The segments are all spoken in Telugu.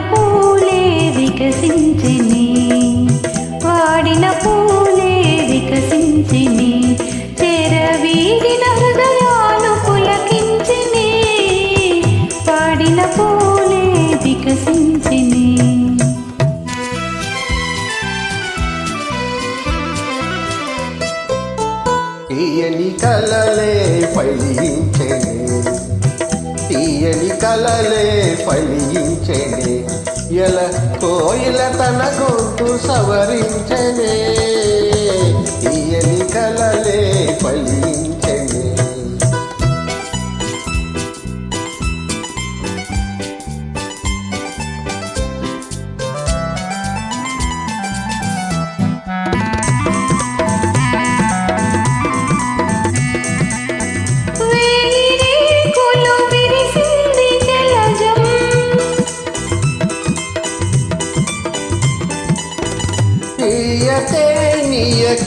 పూలే వికసించిని. వాడిన పూలే వికసించిని. చెరవీడిన హృదయాలు పులకించిని. వాడిన పూలే వికసించిని. తీయని కలలే ఫలించెనే. తీయని కలలే ఫలించెనే. ఎల కోయిల తన గొంతు సవరించనే. ఈయని కలలే పల్లి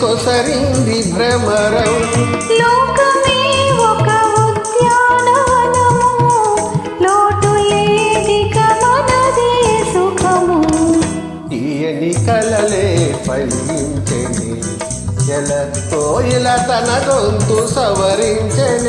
కొసరింది భ్రమరం. లోకమే ఒక ఉద్యానవనము. లోటు లేదిక మనదే సుఖము. తీయని కలలే ఫలించెనే ఎల కోయిల తన గొంతు సవరించెనే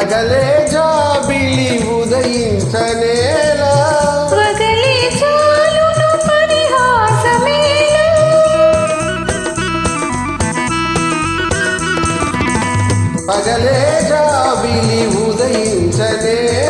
పగలే జాబిలి ఉదయించనేలా వగలి చాలును పరిహాసమేలా పగలే జాబిలి ఉదయించనేలా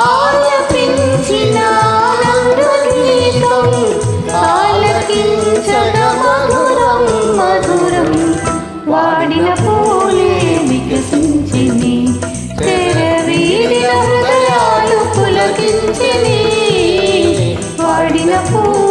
ఆలపించిన గీతం ఆలపించడం మధురం మధురం వాడిన పూలే వికసించిని తెరవీరిన హృదయాలు పులకించిని వాడిన పూలే